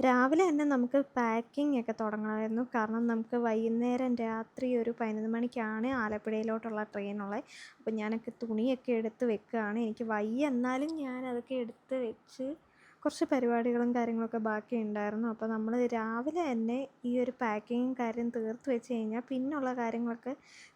രാവിലെ തന്നെ നമുക്ക് പാക്കിംഗ് ഒക്കെ തുടങ്ങണമായിരുന്നു. കാരണം നമുക്ക് വൈകുന്നേരം രാത്രി ഒരു പതിനൊന്ന് മണിക്കാണ് ആലപ്പുഴയിലോട്ടുള്ള ട്രെയിനുള്ളത് അപ്പോൾ ഞാനൊക്കെ തുണിയൊക്കെ എടുത്ത് വെക്കുകയാണ്. എനിക്ക് വയ്യ. എന്നാലും ഞാൻ അതൊക്കെ എടുത്ത് വെച്ച് കുറച്ച് പരിപാടികളും കാര്യങ്ങളൊക്കെ ബാക്കി ഉണ്ടായിരുന്നു അപ്പോൾ നമ്മൾ രാവിലെ തന്നെ ഈ ഒരു പാക്കിങ്ങും കാര്യം തീർത്ത് വെച്ച് കഴിഞ്ഞാൽ പിന്നുള്ള കാര്യങ്ങളൊക്കെ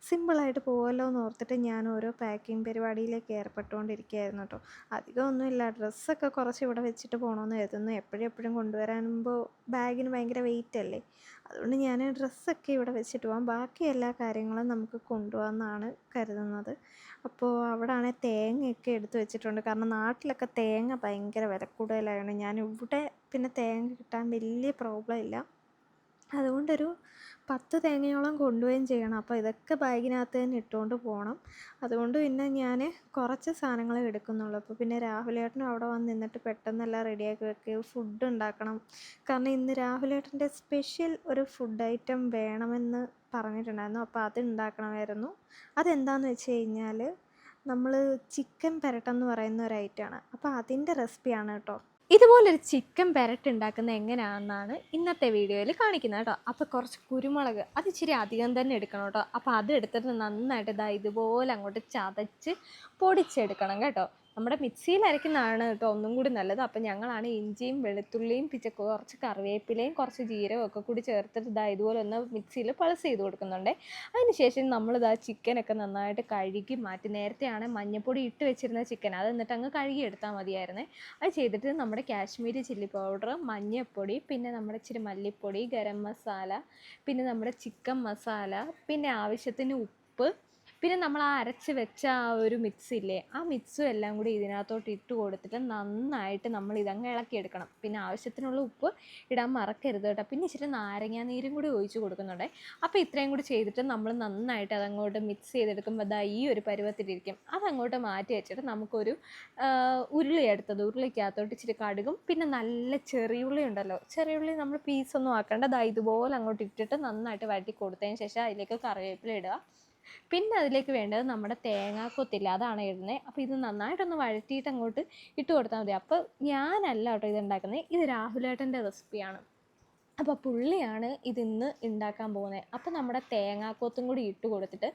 സിമ്പിളായിട്ട് പോകുമല്ലോ എന്ന് ഓർത്തിട്ട് ഞാൻ ഓരോ പാക്കിംഗ് പരിപാടിയിലേക്ക് ഏർപ്പെട്ടുകൊണ്ടിരിക്കുകയായിരുന്നു കേട്ടോ. അധികം ഒന്നുമില്ല ഡ്രസ്സൊക്കെ കുറച്ച് ഇവിടെ വെച്ചിട്ട് പോകണമെന്ന് കരുതുന്നു. എപ്പോഴും എപ്പോഴും കൊണ്ടുവരാനുമ്പോൾ ബാഗിന് ഭയങ്കര വെയിറ്റ് അല്ലേ? അതുകൊണ്ട് ഞാൻ ഡ്രസ്സൊക്കെ ഇവിടെ വെച്ചിട്ട് പോകാം ബാക്കി എല്ലാ കാര്യങ്ങളും നമുക്ക് കൊണ്ടുപോകാമെന്നാണ് കരുതുന്നത്. അപ്പോൾ അവിടെ തേങ്ങയൊക്കെ എടുത്ത് വെച്ചിട്ടുണ്ട്. കാരണം നാട്ടിലൊക്കെ തേങ്ങ ഭയങ്കര വില കൂടുതലായതുകൊണ്ട് ഞാൻ ഇവിടെ പിന്നെ തേങ്ങ കിട്ടാൻ വലിയ പ്രോബ്ലം ഇല്ല. അതുകൊണ്ടൊരു പത്ത് തേങ്ങയോളം കൊണ്ടുപോവുകയും ചെയ്യണം. അപ്പോൾ ഇതൊക്കെ ബാഗിനകത്ത് തന്നെ ഇട്ടുകൊണ്ട് പോകണം അതുകൊണ്ട് പിന്നെ ഞാൻ കുറച്ച് സാധനങ്ങളെ എടുക്കുന്നുള്ളൂ. അപ്പോൾ പിന്നെ രാഹുലേട്ടനും അവിടെ വന്ന് നിന്നിട്ട് പെട്ടെന്നെല്ലാം റെഡിയാക്കി വെക്കുക ഫുഡ് ഉണ്ടാക്കണം. കാരണം ഇന്ന് രാഹുലേട്ടന്റെ സ്പെഷ്യൽ ഒരു ഫുഡ് ഐറ്റം വേണമെന്ന് പറഞ്ഞിട്ടുണ്ടായിരുന്നു. അപ്പോൾ അത് ഉണ്ടാക്കണമായിരുന്നു. അതെന്താണെന്ന് വെച്ച് കഴിഞ്ഞാൽ നമ്മൾ ചിക്കൻ പെരട്ടെന്ന് പറയുന്ന ഒരു ഐറ്റമാണ് അപ്പോൾ അതിന്റെ റെസിപ്പിയാണ് കേട്ടോ. ഇതുപോലൊരു ചിക്കൻ പെരട്ട് ഉണ്ടാക്കുന്നത് എങ്ങനെയാണെന്നാണ് ഇന്നത്തെ വീഡിയോയിൽ കാണിക്കുന്നത് കേട്ടോ. അപ്പോൾ കുറച്ച് കുരുമുളക് അത് ഇച്ചിരി അധികം തന്നെ എടുക്കണം കേട്ടോ. അപ്പോൾ അത് എടുത്തിട്ട് നന്നായിട്ട് ഇതാ ഇതുപോലെ അങ്ങോട്ട് ചതച്ച് പൊടിച്ചെടുക്കണം കേട്ടോ. നമ്മുടെ മിക്സിയിൽ അരയ്ക്കുന്നതാണ് കേട്ടോ ഒന്നും കൂടി നല്ലത്. അപ്പം ഞങ്ങളാണ് ഇഞ്ചിയും വെളുത്തുള്ളിയും പിച്ച കുറച്ച് കറിവേപ്പിലയും കുറച്ച് ജീരകവും ഒക്കെ കൂടി ചേർത്തിട്ട് ഇതാ ഇതുപോലെ ഒന്ന് മിക്സിയിൽ പൾസ് ചെയ്ത് കൊടുക്കുന്നുണ്ട്. അതിന് ശേഷം നമ്മളിതാ ചിക്കനൊക്കെ നന്നായിട്ട് കഴുകി മാറ്റി. നേരത്തെയാണ് മഞ്ഞൾപ്പൊടി ഇട്ട് വെച്ചിരുന്ന ചിക്കൻ അത് എന്നിട്ട് അങ്ങ് കഴുകി എടുത്താൽ മതിയായിരുന്നേ. അത് ചെയ്തിട്ട് നമ്മുടെ കാശ്മീരി ചില്ലി പൗഡർ മഞ്ഞൾപ്പൊടി പിന്നെ നമ്മുടെ ഇച്ചിരി മല്ലിപ്പൊടി ഗരം മസാല പിന്നെ നമ്മുടെ ചിക്കൻ മസാല പിന്നെ ആവശ്യത്തിന് ഉപ്പ് പിന്നെ നമ്മൾ ആ അരച്ച് വെച്ച ആ ഒരു മിക്സ് ഇല്ലേ ആ മിക്സും എല്ലാം കൂടി ഇതിനകത്തോട്ട് ഇട്ട് കൊടുത്തിട്ട് നന്നായിട്ട് നമ്മൾ ഇതങ്ങ് ഇളക്കിയെടുക്കണം പിന്നെ ആവശ്യത്തിനുള്ള ഉപ്പ് ഇടാൻ മറക്കരുത് കേട്ടോ. പിന്നെ ഇച്ചിരി നാരങ്ങ നീരും കൂടി ഒഴിച്ച് കൊടുക്കുന്നുണ്ട്. അപ്പോൾ ഇത്രയും കൂടി ചെയ്തിട്ട് നമ്മൾ നന്നായിട്ട് അതങ്ങോട്ട് മിക്സ് ചെയ്തെടുക്കുമ്പോൾ അതാ ഈ ഒരു പരുവത്തിലിരിക്കും. അതങ്ങോട്ട് മാറ്റി വെച്ചിട്ട് നമുക്കൊരു ഉരുളി എടുത്തത്. ഉരുളിക്കകത്തോട്ട് ഇച്ചിരി കടുകും പിന്നെ നല്ല ചെറിയുള്ളി ഉണ്ടല്ലോ. ചെറിയുള്ളി നമ്മൾ പീസൊന്നും ആക്കേണ്ട. ദാ ഇതുപോലെ അങ്ങോട്ട് ഇട്ടിട്ട് നന്നായിട്ട് വഴറ്റി കൊടുത്തതിന് ശേഷം അതിലേക്ക് കറിവേപ്പില ഇടുക. പിന്നെ അതിലേക്ക് വേണ്ടത് നമ്മുടെ തേങ്ങാക്കൊത്തില്ല അതാണ് ഇടുന്നത് അപ്പോൾ ഇത് നന്നായിട്ടൊന്ന് വഴറ്റിയിട്ട് അങ്ങോട്ട് ഇട്ട് കൊടുത്താൽ മതി. അപ്പോൾ ഞാനല്ല കേട്ടോ ഇത് ഉണ്ടാക്കുന്നത് ഇത് രാഹുലേട്ടന്റെ റെസിപ്പിയാണ്. അപ്പോൾ പുള്ളിയാണ് ഇതിന്ന് ഉണ്ടാക്കാൻ പോകുന്നത് അപ്പോൾ നമ്മുടെ തേങ്ങാക്കൊത്തും കൂടി ഇട്ട് കൊടുത്തിട്ട്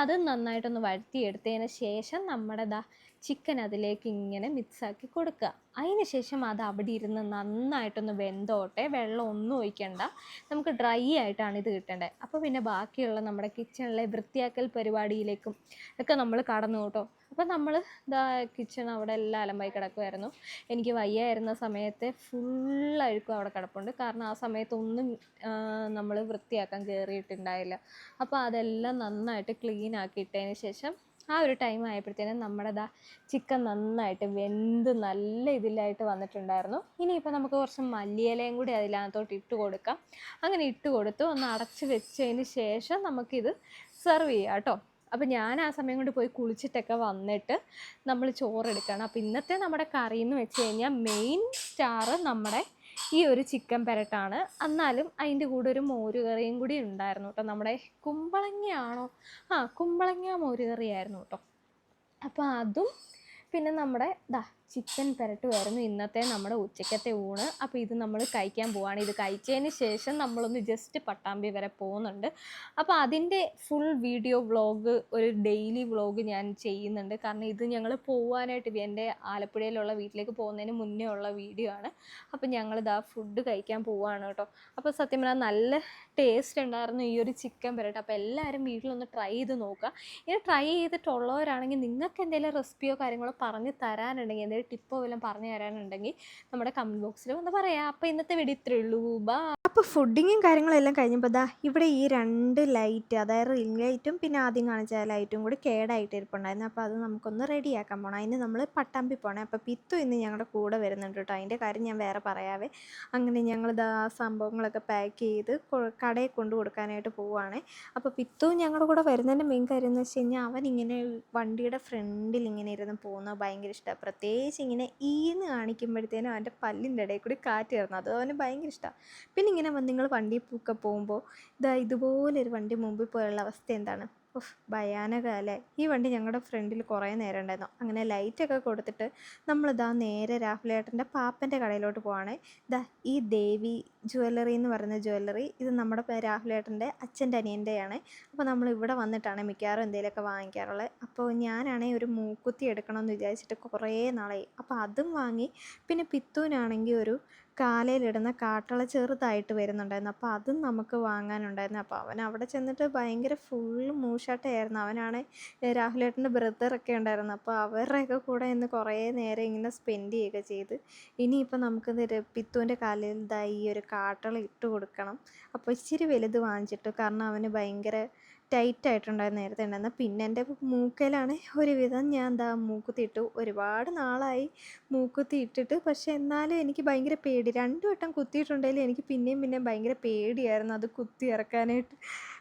അത് നന്നായിട്ടൊന്ന് വഴറ്റിയെടുത്തതിന് ശേഷം നമ്മുടെ ദാ ചിക്കൻ അതിലേക്ക് ഇങ്ങനെ മിക്സാക്കി കൊടുക്കുക. അതിന് ശേഷം അത് അവിടെ ഇരുന്ന് നന്നായിട്ടൊന്ന് വെന്തോട്ടെ. വെള്ളം ഒന്നും ഒഴിക്കണ്ട. നമുക്ക് ഡ്രൈ ആയിട്ടാണ് ഇത് കിട്ടേണ്ടത് അപ്പോൾ പിന്നെ ബാക്കിയുള്ള നമ്മുടെ കിച്ചണിലെ വൃത്തിയാക്കൽ പരിപാടിയിലേക്കും ഒക്കെ നമ്മൾ കടന്നു കേട്ടോ. അപ്പോൾ നമ്മൾ ഇതാ കിച്ചൺ അവിടെ എല്ലാം അലമ്പായി കിടക്കുമായിരുന്നു എനിക്ക് വയ്യായിരുന്ന സമയത്തെ ഫുൾ അഴുക്കും അവിടെ കിടപ്പുണ്ട്. കാരണം ആ സമയത്ത് ഒന്നും നമ്മൾ വൃത്തിയാക്കാൻ കയറിയിട്ടുണ്ടായില്ല അപ്പോൾ അതെല്ലാം നന്നായിട്ട് ക്ലീൻ ആക്കിയിട്ടതിന് ശേഷം ആ ഒരു ടൈം ആയപ്പോഴത്തേനും നമ്മുടെ ദാ ചിക്കൻ നന്നായിട്ട് വെന്ത് നല്ല ഇതിലായിട്ട് വന്നിട്ടുണ്ടായിരുന്നു. ഇനിയിപ്പോൾ നമുക്ക് കുറച്ച് മല്ലിയിലയും കൂടി അതിനകത്തോട്ട് ഇട്ട് കൊടുക്കാം. അങ്ങനെ ഇട്ട് കൊടുത്ത് ഒന്ന് അടച്ച് വെച്ചതിന് ശേഷം നമുക്കിത് സെർവ് ചെയ്യാം കേട്ടോ. അപ്പോൾ ഞാൻ ആ സമയം കൊണ്ട് പോയി കുളിച്ചിട്ടൊക്കെ വന്നിട്ട് നമ്മൾ ചോറെടുക്കണം അപ്പോൾ ഇന്നത്തെ നമ്മുടെ കറി എന്ന് വെച്ച് കഴിഞ്ഞാൽ മെയിൻ സ്റ്റാർ നമ്മുടെ ഈ ഒരു ചിക്കൻ പെരട്ടാണ്. എന്നാലും അതിന്റെ കൂടെ ഒരു മോരുകറിയും കൂടി ഉണ്ടായിരുന്നു കേട്ടോ. നമ്മുടെ കുമ്പളങ്ങയാണോ? ആ കുമ്പളങ്ങ മോരുകറിയായിരുന്നു കേട്ടോ. അപ്പോൾ അതും പിന്നെ നമ്മുടെ ദാ ചിക്കൻ പെരട്ടുമായിരുന്നു ഇന്നത്തെ നമ്മുടെ ഉച്ചക്കത്തെ ഊണ്. അപ്പോൾ ഇത് നമ്മൾ കഴിക്കാൻ പോവാണ്. ഇത് കഴിച്ചതിന് ശേഷം നമ്മളൊന്ന് ജസ്റ്റ് പട്ടാമ്പി വരെ പോകുന്നുണ്ട്. അപ്പോൾ അതിന്റെ ഫുൾ വീഡിയോ വ്ളോഗ് ഒരു ഡെയിലി വ്ളോഗ് ഞാൻ ചെയ്യുന്നുണ്ട്. കാരണം ഇത് ഞങ്ങൾ പോവാനായിട്ട് എന്റെ ആലപ്പുഴയിലുള്ള വീട്ടിലേക്ക് പോകുന്നതിന് മുന്നേ ഉള്ള വീഡിയോ ആണ്. അപ്പോൾ ഞങ്ങളിതാ ഫുഡ് കഴിക്കാൻ പോവുകയാണ് കേട്ടോ. അപ്പോൾ സത്യം പറഞ്ഞാൽ നല്ല ടേസ്റ്റ് ഉണ്ടായിരുന്നു ഈ ഒരു ചിക്കൻ പെരട്ട്. അപ്പോൾ എല്ലാവരും വീട്ടിലൊന്ന് ട്രൈ ചെയ്ത് നോക്കുക. ഇത് ട്രൈ ചെയ്തിട്ടുള്ളവരാണെങ്കിൽ നിങ്ങൾക്ക് എന്തെങ്കിലും റെസിപ്പിയോ കാര്യങ്ങളോ പറഞ്ഞ് തരാനുണ്ടെങ്കിൽ ടിപ്പോ വല്ലതും പറഞ്ഞു തരാനുണ്ടെങ്കിൽ നമ്മുടെ കമന്റ് ബോക്സിൽ ഒന്ന് പറയാം. അപ്പോൾ ഇന്നത്തെ വീഡിയോ ഇത്രയേ ഉള്ളൂ. ബാ അപ്പോൾ ഫുഡിങ്ങും കാര്യങ്ങളും എല്ലാം കഴിഞ്ഞപ്പോൾ ദാ ഇവിടെ ഈ രണ്ട് ലൈറ്റ് അതായത് റിംഗ് ലൈറ്റും പിന്നെ ആദ്യം കാണിച്ച ലൈറ്റും കൂടി കേടായിട്ട് ഇരിപ്പുണ്ടായിരുന്നു. അപ്പോൾ അത് നമുക്കൊന്ന് റെഡിയാക്കാൻ പോകണം അതിന് നമ്മൾ പട്ടാമ്പി പോകണം അപ്പോൾ പിത്തു ഇന്ന് ഞങ്ങളുടെ കൂടെ വരുന്നുണ്ട് കേട്ടോ. അതിന്റെ കാര്യം ഞാൻ വേറെ പറയാവേ. അങ്ങനെ ഞങ്ങൾ ദാ സംഭവങ്ങളൊക്കെ പാക്ക് ചെയ്ത് കടയിൽ കൊണ്ടു കൊടുക്കാനായിട്ട് പോവുകയാണ് അപ്പോൾ പിത്തു ഞങ്ങളുടെ കൂടെ വരുന്നതിന്റെ മെയിൻ കാര്യം എന്ന് വെച്ച് കഴിഞ്ഞാൽ അവൻ ഇങ്ങനെ വണ്ടിയുടെ ഫ്രണ്ടിൽ ഇങ്ങനെ ഇരുന്ന് പോകുന്നത് ഭയങ്കര ഇഷ്ടമാണ് പ്രത്യേകിച്ച് ഇങ്ങനെ ഈന്ന് കാണിക്കുമ്പോഴത്തേനും അവന്റെ പല്ലിന്റെ ഇടയിൽ കൂടി കാറ്റ് കയറുന്നു. അത് അവന് ഭയങ്കര ഇഷ്ടമാണ് പിന്നെ ഇങ്ങനെ നിങ്ങൾ വണ്ടി പൂക്കെ പോകുമ്പോൾ ഇതാ ഇതുപോലൊരു വണ്ടി മുമ്പിൽ പോയുള്ള അവസ്ഥ എന്താണ്? ഉഫ് ഭയാനകമല്ലേ ഈ വണ്ടി ഞങ്ങളുടെ ഫ്രണ്ടിൽ കുറേ നേരം ഉണ്ടായിരുന്നു അങ്ങനെ ലൈറ്റൊക്കെ കൊടുത്തിട്ട് നമ്മളിതാ നേരെ രാഹുലേട്ടന്റെ പാപ്പന്റെ കടയിലോട്ട് പോവാണ്. ഇതാ ഈ ദേവി ജ്വല്ലറി എന്ന് പറയുന്ന ജ്വല്ലറി ഇത് നമ്മുടെ രാഹുലേട്ടന്റെ അച്ഛന്റെ അനിയന്റെയാണ് അപ്പോൾ നമ്മൾ ഇവിടെ വന്നിട്ടാണ് മിക്കവാറും എന്തെങ്കിലുമൊക്കെ വാങ്ങിക്കാറുള്ളത് അപ്പോൾ ഞാനാണെങ്കിൽ ഒരു മൂക്കുത്തി എടുക്കണമെന്ന് വിചാരിച്ചിട്ട് കുറേ നാളായി. അപ്പോൾ അതും വാങ്ങി. പിന്നെ പിത്തൂനാണെങ്കിൽ ഒരു കാലയിലിടുന്ന കാട്ടള ചെറുതായിട്ട് വരുന്നുണ്ടായിരുന്നു. അപ്പോൾ അതും നമുക്ക് വാങ്ങാനുണ്ടായിരുന്നു. അപ്പോൾ അവൻ അവിടെ ചെന്നിട്ട് ഭയങ്കര ഫുള്ള് മൂഷാട്ടയായിരുന്നു അവനാണ് രാഹുലേട്ടന്റെ ബ്രദറൊക്കെ ഉണ്ടായിരുന്നു. അപ്പോൾ അവരുടെയൊക്കെ കൂടെ ഇന്ന് കുറേ നേരം ഇങ്ങനെ സ്പെൻഡ് ചെയ്യുക ചെയ്ത് ഇനിയിപ്പോൾ നമുക്ക് പിത്തുവിന്റെ കാലിൽ ഇതായി ഈ ഒരു കാട്ടള ഇട്ട് കൊടുക്കണം. അപ്പോൾ ഇച്ചിരി വലുത് വാങ്ങിച്ചിട്ടു. കാരണം അവന് ഭയങ്കര ടൈറ്റ് ആയിട്ടുണ്ടായിരുന്നു നേരത്തെ ഉണ്ടായിരുന്നത്. പിന്നെ എന്റെ മൂക്കയിലാണ് ഒരുവിധം ഞാൻ എന്താ മൂക്കുത്തി ഇട്ടു ഒരുപാട് നാളായി മൂക്കുത്തി ഇട്ടിട്ട് പക്ഷേ എന്നാലും എനിക്ക് ഭയങ്കര പേടി. രണ്ടു വട്ടം കുത്തിയിട്ടുണ്ടെങ്കിൽ എനിക്ക് പിന്നെയും പിന്നെയും ഭയങ്കര പേടിയായിരുന്നു അത് കുത്തി ഇറക്കാനായിട്ട്.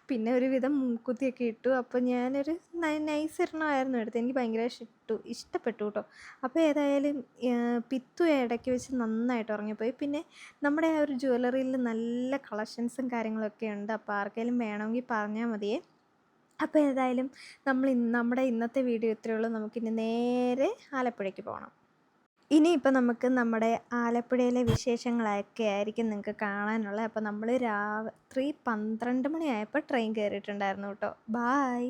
പിന്നെ ഒരുവിധം മൂക്കുത്തിയൊക്കെ ഇട്ടു. അപ്പോൾ ഞാനൊരു നൈസ് ഇരണമായിരുന്നു എടുത്തത്. എനിക്ക് ഭയങ്കര ഇഷ്ടു ഇഷ്ടപ്പെട്ടു കേട്ടോ. അപ്പോൾ ഏതായാലും പിത്തു ഇടയ്ക്ക് വെച്ച് നന്നായിട്ട് ഉറങ്ങിപ്പോയി. പിന്നെ നമ്മുടെ ആ ഒരു ജ്വല്ലറിയിൽ നല്ല കളക്ഷൻസും കാര്യങ്ങളൊക്കെ ഉണ്ട്. അപ്പോൾ ആർക്കെങ്കിലും വേണമെങ്കിൽ പറഞ്ഞാൽ മതിയേ. അപ്പോൾ ഏതായാലും നമ്മൾ ഇന്ന് നമ്മുടെ ഇന്നത്തെ വീഡിയോ ഇത്രയേ ഉള്ളൂ. നമുക്കിനി നേരെ ആലപ്പുഴയ്ക്ക് പോകണം ഇനിയിപ്പോൾ നമുക്ക് നമ്മുടെ ആലപ്പുഴയിലെ വിശേഷങ്ങളൊക്കെ ആയിരിക്കും നിങ്ങൾക്ക് കാണാനുള്ളത്. അപ്പോൾ നമ്മൾ രാത്രി പന്ത്രണ്ട് മണിയായപ്പോൾ ട്രെയിൻ കയറിയിട്ടുണ്ടായിരുന്നു കേട്ടോ. ബായ്